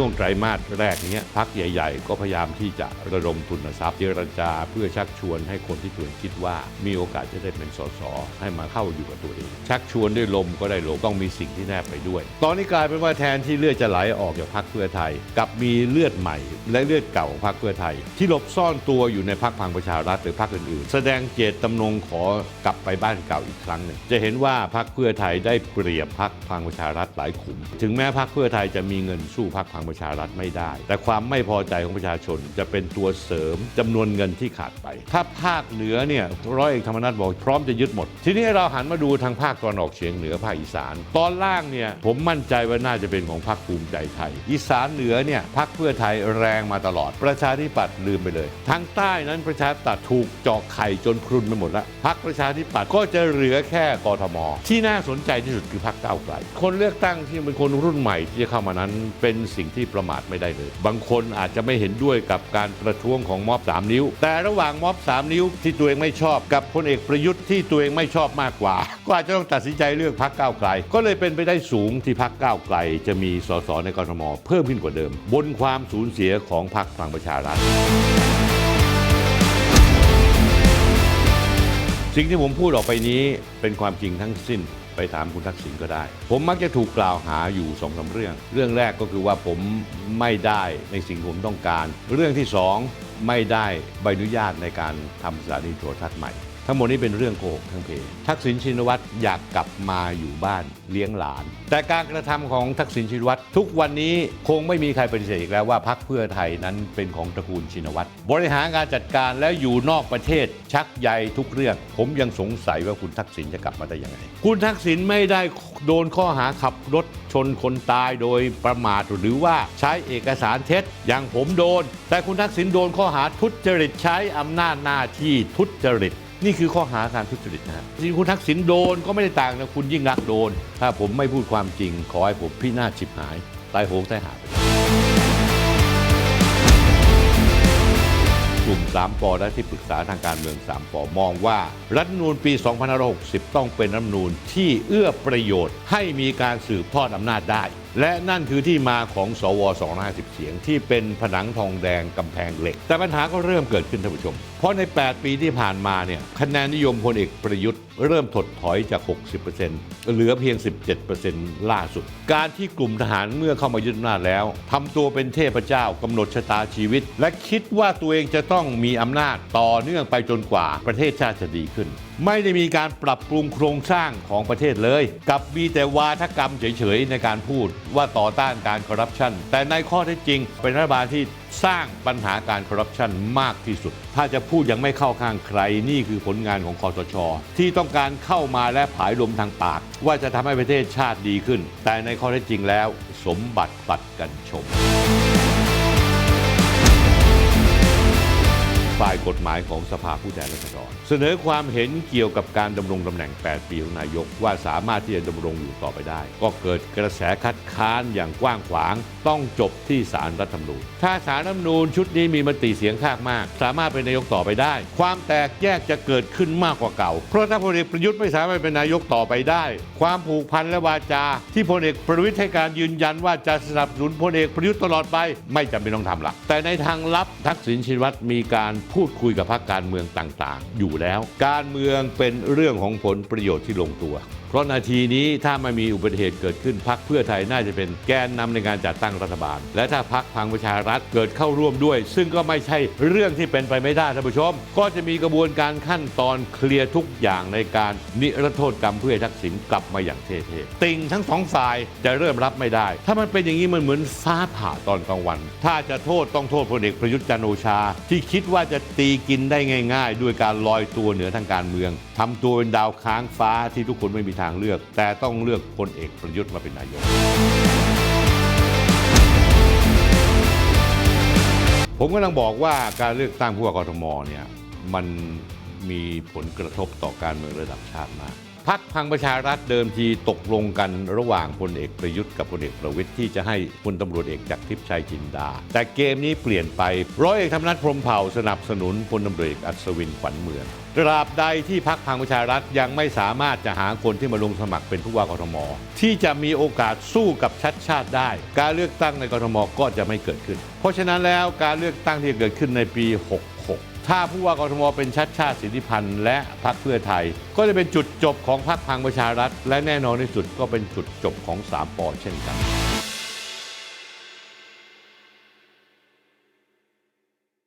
ช่วงไตรมาสแรกนี้พักใหญ่ ๆ ก็พยายามที่จะระดมทุนทรัพย์เจรจาเพื่อชักชวนให้คนที่ตัวเองคิดว่ามีโอกาสจะได้เป็นสสให้มาเข้าอยู่กับตัวเอง ชักชวนด้วยลมก็ได้ลมต้องมีสิ่งที่แนบไปด้วย ตอนนี้กลายเป็นว่าแทนที่เลือดจะไหลออกจากพักเพื่อไทยกับมีเลือดใหม่ และเลือดเก่าของพักเพื่อไทย ที่หลบซ่อนตัวอยู่ในพักพังประชารัฐหรือพักอื่นๆ แสดงเจตจำนงขอกลับไปบ้านเก่าอีกครั้งหนึ่งจะเห็นว่าพักเพื่อไทยได้เปรียบพักพังประชารัฐหลายขุม ถึงแม้พักเพื่อไทยจะมีเงินสู้พักพังประชารัฐไม่ได้ แต่ความไม่พอใจของประชาชนจะเป็นตัวเสริมจำนวนเงินที่ขาดไป ถ้าภาคเหนือเนี่ยร้อยเอกธรรมนัฐบอกพร้อมจะยึดหมด ทีนี้เราหันมาดูทางภาคตะวันออกเฉียงเหนือภาคอีสาน ตอนล่างเนี่ยผมมั่นใจว่าน่าจะเป็นของพรรคภูมิใจไทย อีสานเหนือเนี่ยพรรคเพื่อไทยแรงมาตลอด ประชาธิปัตย์ลืมไปเลย ทางใต้นั้นประชาธิปัตย์ถูกเจาะไข่จนพรุนไปหมดแล้วพรรคประชาธิปัตย์ก็จะเหลือแค่กทม ที่น่าสนใจที่สุดคือพรรคก้าวไกลคนเลือกตั้งที่เป็นคนรุ่นใหม่ที่จะเข้ามานั้นเป็นสิ่งที่ที่ประมาทไม่ได้เลย บางคนอาจจะไม่เห็นด้วยกับการประท้วงของม็อบ 3 นิ้ว แต่ระหว่างม็อบ 3 นิ้วที่ตัวเองไม่ชอบกับพลเอกประยุทธ์ที่ตัวเองไม่ชอบมากกว่า ก็อาจจะต้องตัดสินใจเลือกพรรคก้าวไกล ก็เลยเป็นไปได้สูงที่พรรคก้าวไกล จะมีสสในกรทมเพิ่มขึ้นกว่าเดิม บนความสูญเสียของพรรคพลังประชารัฐสิ่งที่ผมพูดออกไปนี้เป็นความจริงทั้งสิ้น ไปถามคุณทักษิณก็ได้ ผมมักจะถูกกล่าวหาอยู่สองสาเรื่อง เรื่องแรกก็คือว่าผมไม่ได้ในสิ่งผมต้องการ เรื่องที่สองไม่ได้ใบอนุญาตในการทำสถานีโทรทัศน์ใหม่ ทั้งหมดนี้เป็นเรื่องโกหกทั้งเพทักษิณชินวัตรอยากกลับมาอยู่บ้านเลี้ยงหลาน แต่การกระทำของทักษิณชินวัตรทุกวันนี้คงไม่มีใครปฏิเสธอีกแล้วว่าพรรคเพื่อไทยนั้นเป็นของตระกูลชินวัตรบริหารการจัดการแล้วอยู่นอกประเทศชักใยทุกเรื่อง ผมยังสงสัยว่าคุณทักษิณจะกลับมาได้ยังไง คุณทักษิณไม่ได้โดนข้อหาขับรถชนคนตายโดยประมาทหรือว่าใช้เอกสารเท็จอย่างผมโดน แต่คุณทักษิณโดนข้อหาทุจริตใช้อำนาจหน้าที่ทุจริต นี่คือข้อหาการทุจริตนะฮะที่คุณทักษิณโดนก็ไม่ได้ต่างนะคุณยิ่งรักโดน ถ้าผมไม่พูดความจริง ขอให้ผมพินาศฉิบหาย ตายโหงตายหาไปกลุ่ม3ปอและที่ปรึกษาทางการเมือง3ปอมองว่ารัฐนูญปี 2560 ต้องเป็นรัฐนูญที่เอื้อประโยชน์ให้มีการสืบทอดอำนาจได้ และนั่นคือที่มาของสว 250 เสียง ที่เป็นผนังทองแดงกำแพงเหล็ก แต่ปัญหาก็เริ่มเกิดขึ้นท่านผู้ชม เพราะใน 8 ปีที่ผ่านมาเนี่ยคะแนนนิยมพลเอกประยุทธ์เริ่มถดถอยจาก 60%เหลือเพียง 17%ล่าสุด การที่กลุ่มทหารเมื่อเข้ามายึดอำนาจแล้วทำตัวเป็นเทพเจ้ากำหนดชะตาชีวิต และคิดว่าตัวเองจะต้องมีอำนาจต่อเนื่องไปจนกว่าประเทศชาติจะดีขึ้น ไม่ได้มีการปรับปรุงโครงสร้างของประเทศเลย กับมีแต่วาทกรรมเฉยๆในการพูดว่าต่อต้านการคอร์รัปชันแต่ในข้อเท็จจริง เป็นรัฐบาลที่สร้างปัญหาการคอร์รัปชันมากที่สุด ถ้าจะพูดยังไม่เข้าข้างใครนี่คือผลงานของคอสช ที่ต้องการเข้ามาและผายลมทางปาก ว่าจะทำให้ประเทศชาติดีขึ้น แต่ในข้อเท็จจริงแล้ว สมบัติปัดกันชม กฎหมายของสภาผู้แทนราษฎร เสนอความเห็นเกี่ยวกับการดำรงตำแหน่ง 8 ปีของนายกว่าสามารถที่จะดำรงอยู่ต่อไปได้ ก็เกิดกระแสคัดค้านอย่างกว้างขวาง ต้องจบที่ศาลรัฐธรรมนูญ ถ้าศาลรัฐธรรมนูญชุดนี้มีมติเสียงข้างมาก สามารถเป็นนายกต่อไปได้ ความแตกแยกจะเกิดขึ้นมากกว่าเก่า เพราะถ้าพลเอกประยุทธ์ไม่สามารถเป็นนายกต่อไปได้ ความผูกพันและวาจา ที่พลเอกประวิทย์ให้การยืนยันว่าจะสนับสนุนพลเอกประยุทธ์ตลอดไป ไม่จำเป็นต้องทำละแต่ในทางลับทักษิณชินวัตรมีการพูดคุยกับพรรคการเมืองต่างๆอยู่แล้ว การเมืองเป็นเรื่องของผลประโยชน์ที่ลงตัวเพราะนาทีนี้ถ้าไม่มีอุบัติเหตุเกิดขึ้นพักเพื่อไทยน่าจะเป็นแกนนำในการจัดตั้งรัฐบาล และถ้าพักพังประชารัฐเกิดเข้าร่วมด้วย ซึ่งก็ไม่ใช่เรื่องที่เป็นไปไม่ได้ท่านผู้ชม ก็จะมีกระบวนการขั้นตอนเคลียร์ทุกอย่างในการนิรโทษกรรมเพื่อทักษิณกลับมาอย่างเท่ๆติงทั้งสองฝ่ายจะเริ่มรับไม่ได้ ถ้ามันเป็นอย่างนี้มันเหมือนฟ้าผ่าตอนกลางวัน ถ้าจะโทษต้องโทษพลเอกประยุทธ์จันโอชา ที่คิดว่าจะตีกินได้ง่าย ๆ ด้วยการลอยตัวเหนือทางการเมืองทำตัวเป็นดาวค้างฟ้าที่ทุกคนไม่มีทางเลือก แต่ต้องเลือกพลเอกประยุทธ์มาเป็นนายก ผมกำลังบอกว่าการเลือกตั้งผู้ว่ากทมเนี่ยมันมีผลกระทบต่อการเมืองระดับชาติมาก พักพังประชารัฐเดิมทีตกลงกันระหว่างพลเอกประยุทธ์กับพลเอกประวิทย์ที่จะให้พลตำรวจเอกจากทิพย์ชัยจินดา แต่เกมนี้เปลี่ยนไปร้อยเอกธรรมนัฐพรมเผ่าสนับสนุนพลตำรวจเอกอัศวินขวัญเมืองตราบใดที่พักพังประชารัฐยังไม่สามารถจะหาคนที่มาลงสมัครเป็นผู้ว่ากทม ที่จะมีโอกาสสู้กับชัดชาติได้ การเลือกตั้งในกทมก็จะไม่เกิดขึ้น เพราะฉะนั้นแล้วการเลือกตั้งที่เกิดขึ้นในปี6 ถ้าผู้ว่ากรทมเป็นชัดชาติสิทธิพันธ์และพรรคเพื่อไทย ก็จะเป็นจุดจบของพรรคพังประชารัฐ และแน่นอนที่สุดก็เป็นจุดจบของสามปอเช่นกัน